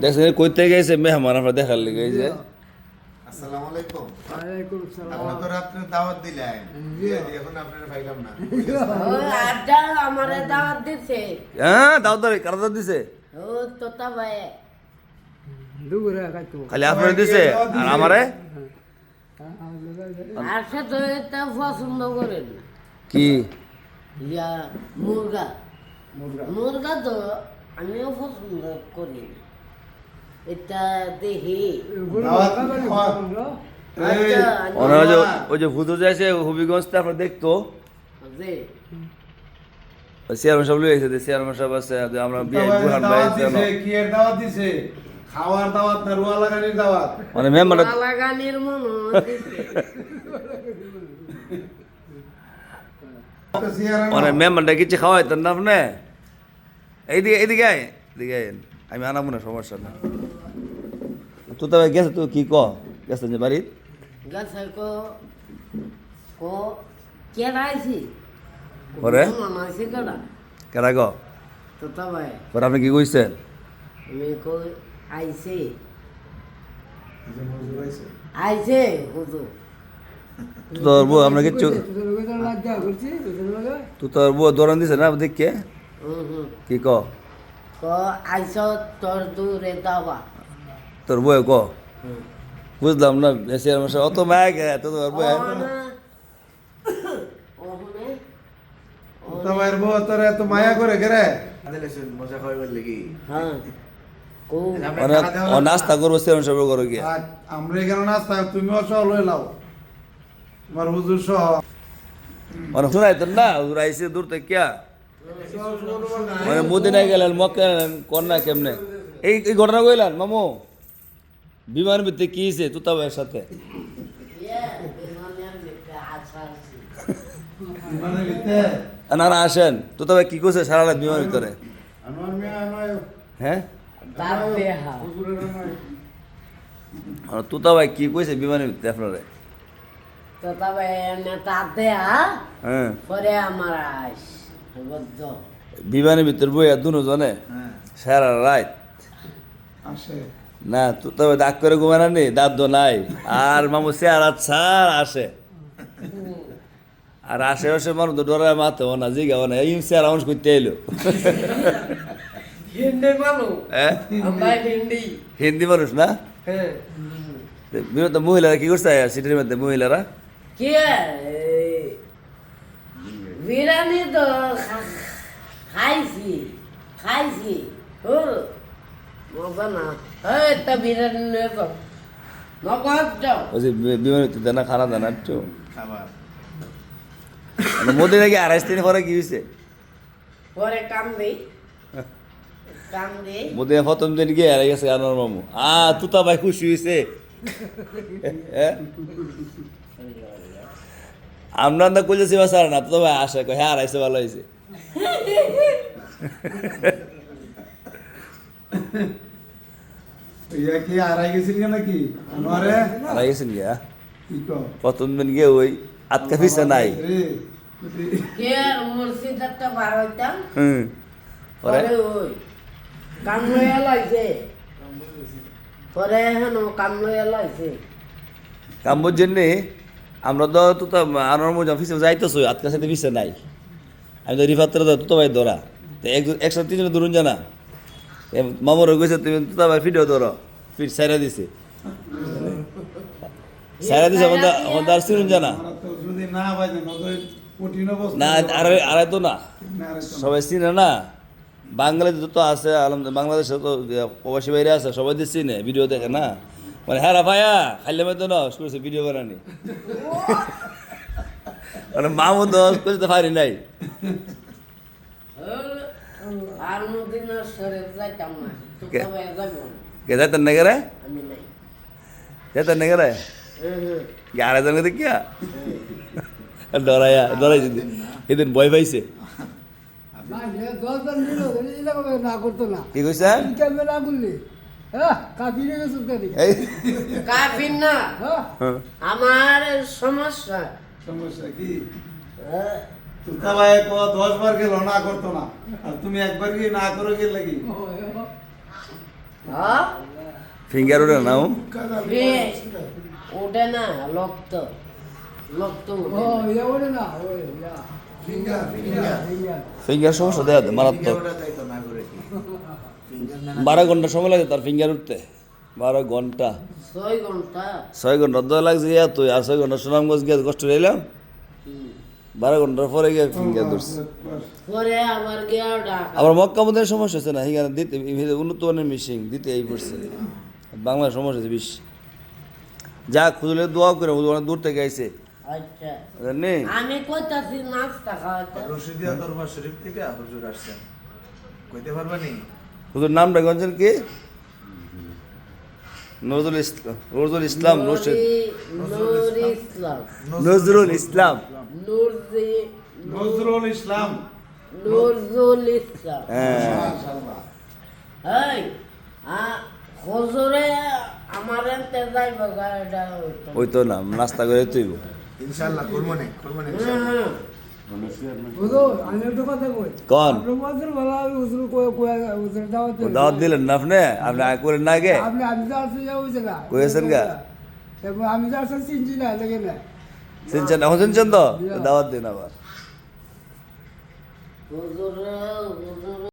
দেখছেন কইতে গেছে মেহমান আমরা দেখার লিগে যে। আসসালামু আলাইকুম। ওয়ালাইকুম সালাম। আপনি তো রাত্রে দাওয়াত দিলেন। এখন আপনার পাইলাম না। ওই আড্ডা আমারে দাওয়াত দিছে। হ্যাঁ দাও দাও কারা দাও দিছে? ও তোতা ভাই। দুপুরে খাইতো। খালি আপনার দিছে আর আমারে? আর সে তো এটা পছন্দ করেন কি? ইয়া মুরগা। মুরগা তো আমিও পছন্দ করি না। এটা দাওয়াত আচ্ছা, ওনার ওই যে ওই যে হুজুর যাইছে হবিগঞ্জ আপনার দেখতো। চেয়ারম্যান সাহেব লই আইছে চেয়ারম্যান সাহেব আছে আমরা বিয়ে বুহান ভাই দাওয়াত কি এর দাওয়াত দিছে? খাওয়ার দাওয়াত না রুয়া লাগানির দাওয়াত? মানে মেম্বার লাগানির মন মানে মেম্বারটা কিছু খাওয়াইতেন না আপনি? এইদিকে এইদিকে আয় এদিকে আয়। আমি আনাবো না সমস্যা না। তুই তবে গেছে তুই কি ক? গেছে যে বাড়ির? গাছে কো কো কেডাইছি ওরে মানাইছি কেডা? কেরা গ আপনি কি কইছেন? আমি কই আইছে। আইছে। হুজুর। তোর বউ আমরা কিচ্ছু তোর বউ দৌড়ান দিছে না হুম কি ক? ক আইছ তোর দূরে দাবা তোর বউ ক? বুঝলাম না সাহেব অত মায়া গে তো তোর ওহনে তোমার বউ তোর এত মায়া করে গেরে হ্যাঁ কো। মানে ও নাস্তা করব চেয়ারম্যান সাহেব করো গিয়ে আমরা এখানে নাস্তা তুমিও সহ লই লাও। তোমার হুজুর সহ মানে শোনাই তো না হুজুর আইসে দূর থেকে মানে মদিনায় গেলেন মক্কা গেলেন কন্যা কেমনে? এই এই ঘটনা কইলেন মামু? বিমান ভিত্তি কি হয়েছে তুতা ভাইয়ের সাথে? না না আসেন। তুতা ভাই কি করছে সারা রাত বিমানের ভিতরে? হ্যাঁ? তুতা ভাই কি কইছে বিমানের ভিতরে আপনারে? তোতা ভাই দেহা হ্যাঁ। পরে আমার বুঝছ বিমানের ভিতরে বইয়া দুজনে হ্যাঁ। সারা রাত। আসে। না তুতা ভাই ডাক করে ঘুমানা নি দাঁত দো নাই। আর মামু চেয়ার ছাড় আসে। আর আসে আশেপাশে মানুষ তো ডরায় মাথা না জিগাও না। এই চেয়ার মানুষ করতে এলো। হিন্দি মানু হ্যাঁ? আমরা হিন্দি। হিন্দি মানুষ না? হ্যাঁ। বিনোদ মহিলারা কি করছে? সিটির মধ্যে মহিলারা? কি? বিরিয়ানি তো খাইছি খাইছি। মজা না। এই তা বিরিয়ানি নিয়ে যাও। নগদ যাও ওই যে বি- দেনা খানা দেনা একটু। খাবার। মোদি নাকি আড়াইশ দিন পরে কি হয়েছে পরে কাম দেই। কাম দেই। মোদি প্রথম দিন গিয়ে হারাই গেছে আনোয়ার মামু। আ তুতা ভাই খুশি হয়েছে হ্যাঁ? আমরা না কইলেছি বাসার না তুতা ভাই আসে কয়, হ্যাঁ আড়াইছে ভালো হয়েছে। ইয়া কো প্রথম দিন গিয়ে ওই আটকা ফিসা নাই। রে কে মুর্শিদ একটা বার হইতাম? হুম। পরে? পরে ওই কাম লইয়া লাইছে পরে কাম লইয়া লাইছে কাম্বোর জন্যে আমরা তো তুতা আনোয়ার যাইতেছো আটকা সাথে নাই। আমি তো তো ভাই ধরা। তো একজন একসাথে তিনজনে ধরুন জানা মামর গেছে তুমি তুতা ভাই ফিডও ধরো। ফিট সাইরা দিছে। সাইরা দিছে আমাদের আর জানা আমরা তো না, আর আড়াই তো না। তো। সবাই চিনে না। বাংলাদেশে তো আছে, আলহামদুলিল্লাহ, বাংলাদেশে তো প্রবাসী বাইরে আছে, সবাই তো চিনে ভিডিও দেখে না। মানে হ্যাঁ রা ভাইয়া খাইলে মেয়ে তো না শুনেছে ভিডিও বানানি মানে মামু তো করতে পারি নাই। কে? যাইতেন না গেরে যাইতেন না গেরে হুম, জন দেখিয়া? ডরাইয়া ডরাইছে এদিন ভয় পাইছে। কি কইছে? হ্যাঁ কাফির না। হ্যাঁ। আমার সমস্যা। সমস্যা কি? হ্যাঁ, দশ বার গেল না করতো না। আর তুমি একবার কি না করে গেলে কি? হ্যাঁ। ফিঙ্গার ওটা নাও ওটা না না। ওই ফিঙ্গার ফিঙ্গার। সমস্যা দেওয়া মারাত্মক ওটা যাইতো না করে কি ফিঙ্গার বারো ঘণ্টা সময় লাগে তার ফিঙ্গার উঠতে। বারো ঘণ্টা। ছয় ঘণ্টা? ছয় ঘণ্টা দয়া লাগছে ইয়া তুই আর ছয় ঘণ্টা সুনামগঞ্জ গিয়ে কষ্ট রইলাম। বারো ঘণ্টার পরে গিয়ে ফিঙ্গার ধরছে। আবার মক্কা মধ্যে সমস্যা হচ্ছে না? এখানে দিতে উন্নত মানের মিশিং দিতে এই পড়ছে। বাংলার সমস্যা হচ্ছে বেশি। যা খুঁজলে দোয়া করে অনেক দূর থেকে আইছে। আচ্ছা। আমি কইতাছি নাস্তা খাওয়াতে। রশিদিয়া দরবার শরীফ থেকে হুজুর আসছেন। কইতে পারবা নি? হুজুর গঞ্জের কি? নজরুল ইসলাম নজরুল ইসলাম ইসলাম। নজরুল ইসলাম। নজরুল ইসলাম। নজরুল ইসলাম। হ্যাঁ। হজরে আমার ওই তো নাম নাস্তা করে তুই ইনশাআল্লাহ করব নে করব নে হুম হুজুর আমি একটা কথা কই কন আপনি বলছেন বলা আমি হুজুর কই কই হুজুর দাওয়াত ও দাওয়াত দিলেন না আপনি আপনি আয় করেন না আগে আপনি আমি তো